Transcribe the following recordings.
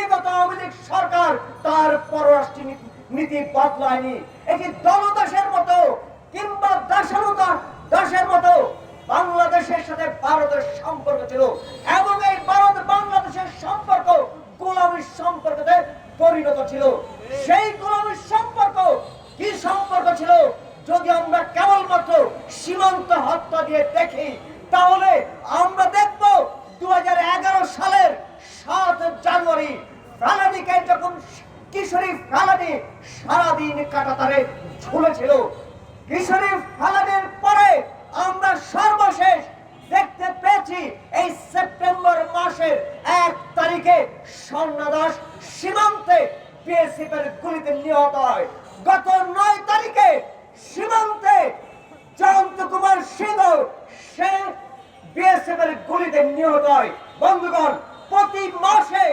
বিগত আওয়ামী লীগ সরকার তার পররাষ্ট্র নীতি- বদলায়নি। এটি দলদাসের মতো কিংবা দাসানুদা দাসের মতো বাংলাদেশের সাথে ভারতের সম্পর্ক ছিল এবং এই ভারত বাংলাদেশের সম্পর্ক গোলামীর সম্পর্কতে পরিণত ছিল। সেই গোলামীর সম্পর্ক কি সম্পর্ক ছিল? যদি আমরা কেবলমাত্র সীমান্ত হত্যা দিয়ে দেখি, তাহলে আমরা দেখব দু হাজার এগারো সালের জানুয়ারি ফেলানিকে যখন কিশোরী ফেলানি সারাদিন কাটাতারে ঝুলেছিল? কিশোরী ফেলানির পরে আমরা সর্বশেষ দেখতে পেয়েছি এই সেপ্টেম্বর মাসের এক তারিখে স্বর্ণদাস সীমান্তে বিএসএফ এর গুলিতে নিহত হয়। গত নয় তারিখে সীমান্তে জয়ন্ত কুমার সিংহ সে বিএসএফ এর গুলিতে নিহত হয় বন্ধুগণ প্রতি মাসে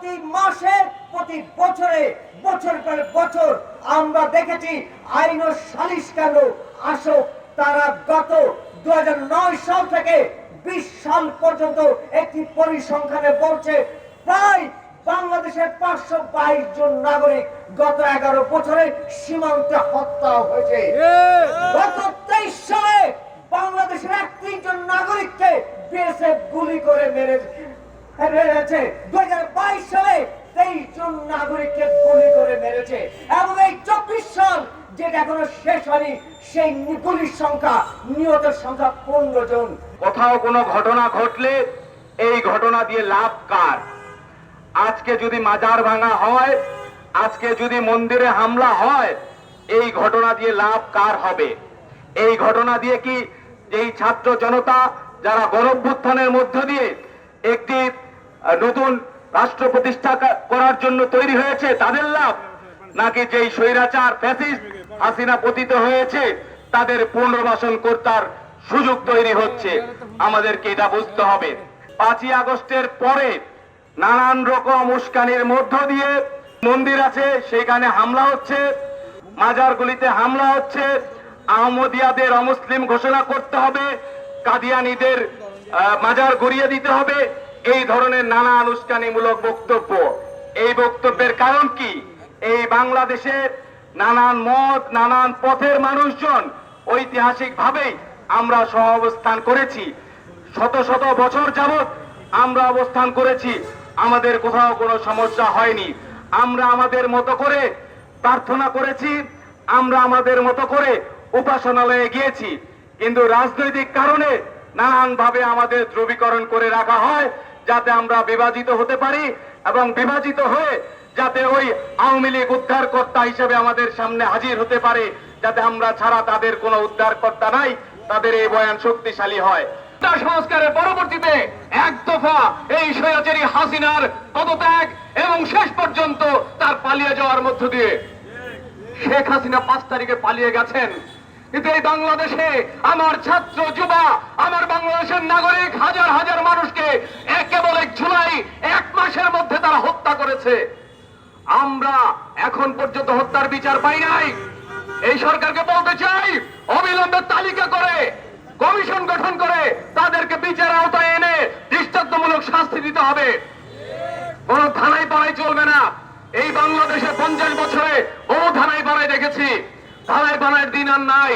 প্রতি মাসে প্রতি বছরে বছর পর বছর আমরা দেখেছি আইন ও সালিশ কেন আসো তারা গত দু সাল থেকে বিশ সাল পর্যন্ত একটি পরিসংখ্যানে বলছে প্রায় বাংলাদেশের পাঁচশো বাইশ জন নাগরিক গত এগারো বছরে সীমান্তে হত্যা হয়েছে। গত তেইশ সালে বাংলাদেশের একত্রিশ জন নাগরিককে বিএসএফ গুলি করে মেরেছে। মেরেছে দু হাজার বাইশ সালে তেইশ জন নাগরিককে গুলি করে মেরেছে। এবং এই চব্বিশ সাল যেটা এখনও শেষ হয়নি, সেই গুলির সংখ্যা, নিহতের সংখ্যা পনেরো জন। কোথাও কোনো ঘটনা ঘটলে এই ঘটনা দিয়ে লাভ কার? আজকে যদি মাজার ভাঙা হয়, আজকে যদি মন্দিরে হামলা হয়, এই ঘটনা দিয়ে লাভ কার হবে? এই ঘটনা দিয়ে কি এই ছাত্র জনতা, যারা গণভ্যুত্থানের মধ্য দিয়ে একটি নতুন রাষ্ট্র প্রতিষ্ঠা করার জন্য তৈরি হয়েছে, তাদের লাভ? নাকি যেই স্বৈরাচার ফ্যাসিস্ট হাসিনা পতিত হয়েছে, তাদের পুনর্বাসন কর্তার সুযোগ তৈরি হচ্ছে? আমাদেরকে এটা বুঝতে হবে। পাঁচই আগস্টের পরে নানান রকম উস্কানির মধ্য দিয়ে মন্দির আছে সেখানে হামলা হচ্ছে, মাজারগুলিতে হামলা হচ্ছে, আহমদিয়াদের অমুসলিম ঘোষণা করতে হবে, কাদিয়ানিদের মাজার গড়িয়ে দিতে হবে এই ধরনের নানা আনুষ্ঠানিমূলক বক্তব্য। এই বক্তব্যের কারণ কি? এই বাংলাদেশে নানান মত, নানান পথের মানুষজন ঐতিহাসিক ভাবেই আমরা সহ অবস্থান করেছি। শত শত বছর যাবত আমরা অবস্থান করেছি। আমাদের কোথাও কোনো সমস্যা হয়নি। আমরা আমাদের মতো করে প্রার্থনা করেছি। আমরা আমাদের মতো করে উপাসনালয়ে গিয়েছি। কিন্তু রাজনৈতিক কারণে নানান ভাবে আমাদের ধ্রুবীকরণ করে রাখা হয়। যাতে আমরা বিভাজিত হতে পারি এবং বিভাজিত হয়ে যাতে ওই আওয়ামী লীগ উদ্ধারকর্তা হিসেবে আমাদের সামনে হাজির হতে পারে, যাতে আমরা ছাড়া তাদের কোনো উদ্ধারকর্তা নাই, তাদের এই বয়ান শক্তিশালী হয়। সংস্কারের পরবর্তীতে এক দফা এই স্বৈরাচারী হাসিনার পদত্যাগ এবং শেষ পর্যন্ত তার পালিয়ে যাওয়ার মধ্য দিয়ে। শেখ হাসিনা পাঁচ তারিখে পালিয়ে গেছেন। কিন্তু এই বাংলাদেশে আমার ছাত্র, যুবা, আমার বাংলাদেশের নাগরিক হাজার হাজার মানুষকে এক কেবল এক জুলাই এক মাসের মধ্যে তারা হত্যা করেছে। আমরা এখন পর্যন্ত হত্যার বিচার পাই নাই। এই সরকারকে বলতে চাই, অবিলম্বে তালিকা করে, কমিশন গঠন করে তাদেরকে বিচার আওতায় এনে দৃষ্টান্তমূলক শাস্তি দিতে হবে। কোন থানায় পাড়ায় চলবে না। এই বাংলাদেশে পঞ্চাশ বছরে বহু থানায় পাড়ায় দেখেছি। থানায় পাড়ায় দিন আর নাই।